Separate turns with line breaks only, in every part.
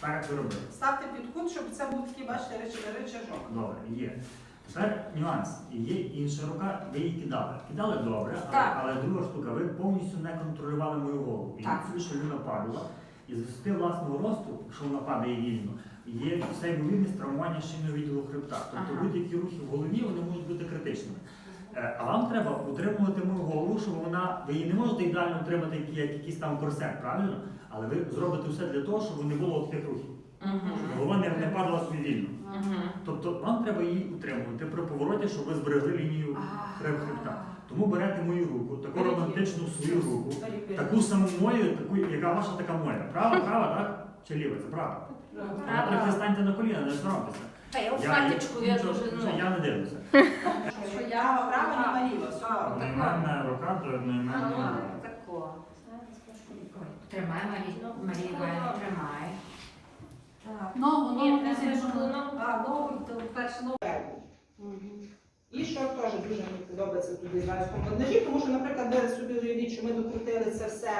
Так як ви робили.
Ставте під кут, щоб це був такий, бачите, ричажок.
Добре, є. Тепер нюанс. Є інша рука, ви її кидали. Кидали добре, але,
Так.
але друга штука, ви повністю не контролювали мою голову. І
Так.
цю, що людина падала, і з висоти власного росту, що вона падає вільно, є вся ймовірність травмування шинного відділу хребта. Тобто
Ага.
будь-які рухи в голові вони можуть бути критичними. Е, А вам треба утримувати мою голову, щоб вона, ви її не можете ідеально утримати як, як якийсь там корсет, правильно? Але ви зробите все для того, щоб не було таких рухів. Щоб голова не, не падала собі вільно. Тобто вам треба її утримувати при повороті, щоб ви зберегли лінію хреб хребта. Тому берете мою руку, таку романтичну свою руку, таку саму мою, таку, яка ваша така моя. Права, права, так? Чи ліва? Це права. Станьте на коліна, не соромтеся.
Та я у
Я-
фатечку, я дуже, ну.
Я не дивлюся.
Що я права, не ліва. все.
Одноіменна рука, то одноіменна.
Ага, тако. Тримай, Марі, Марія Іванівна, тримай.
Ногу, ногу, не сильно. А, ногу, то перше ногу. І що теж дуже мені подобається тут в ізраїльському тому що, наприклад, ви собі що ми докрутили це все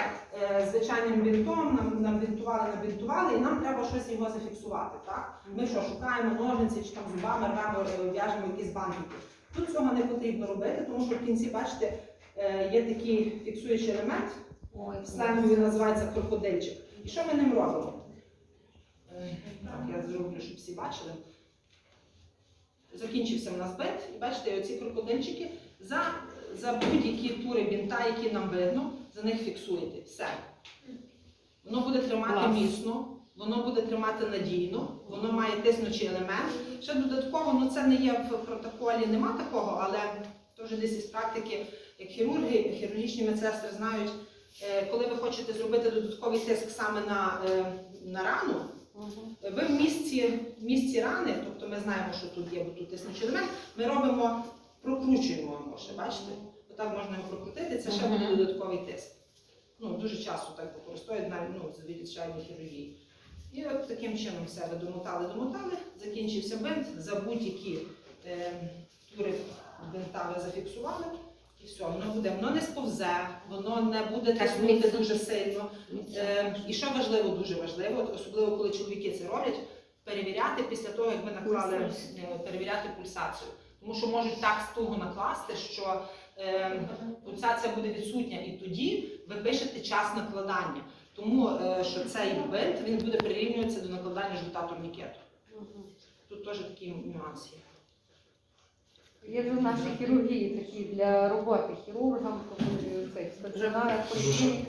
е, звичайним бінтом, нам, нам бінтували, набінтували, і нам треба щось його зафіксувати. Так? Ми що, шукаємо ножниці чи там зубами рвемо, в'яжемо якісь бантики. Тут цього не потрібно робити, тому що в кінці, бачите, е, є такий фіксуючий елемент,
Ой,
в сленгові називається крокодильчик. І що ми ним робимо? Так, я зроблю, щоб всі бачили. Закінчився в нас бит, і бачите, оці крокодильчики за, за будь-які тури бінта, які нам видно, за них фіксуєте. Все. Воно буде тримати
Клас.
міцно, воно буде тримати надійно, воно має тиснучий елемент. Ще додатково, ну це не є в протоколі, нема такого, але то вже десь із практики, як хірурги, хірургічні медсестри знають, е, коли ви хочете зробити додатковий тиск саме на, е, на рану, ви в місці, в місці рани, тобто ми знаємо, що тут є, бо тут тиснучий елемент, ми робимо, прокручуємо його ще, бачите? Отак можна його прокрутити, це ще буде додатковий тиск. Ну, дуже часто так використовують навіть ну, з звичайної хірургії. І от таким чином все ви домотали, домотали, закінчився бинт, за будь-які е, тури бинта ви зафіксували. І все, воно буде, воно не сповзе, воно не буде тиснути дуже сильно. Е, і що важливо, дуже важливо, от особливо коли чоловіки це роблять, перевіряти після того, як ми наклали, е, перевіряти пульсацію. Тому що можуть так стуго накласти, що е, пульсація буде відсутня, і тоді ви пишете час накладання. Тому е, що цей бинт він буде прирівнюватися до накладання жгута турнікету. Тут теж такий нюанс є.
Є ж у нашій хірургії такі для роботи хірургам, коли цей стаціонарах, поліклінік.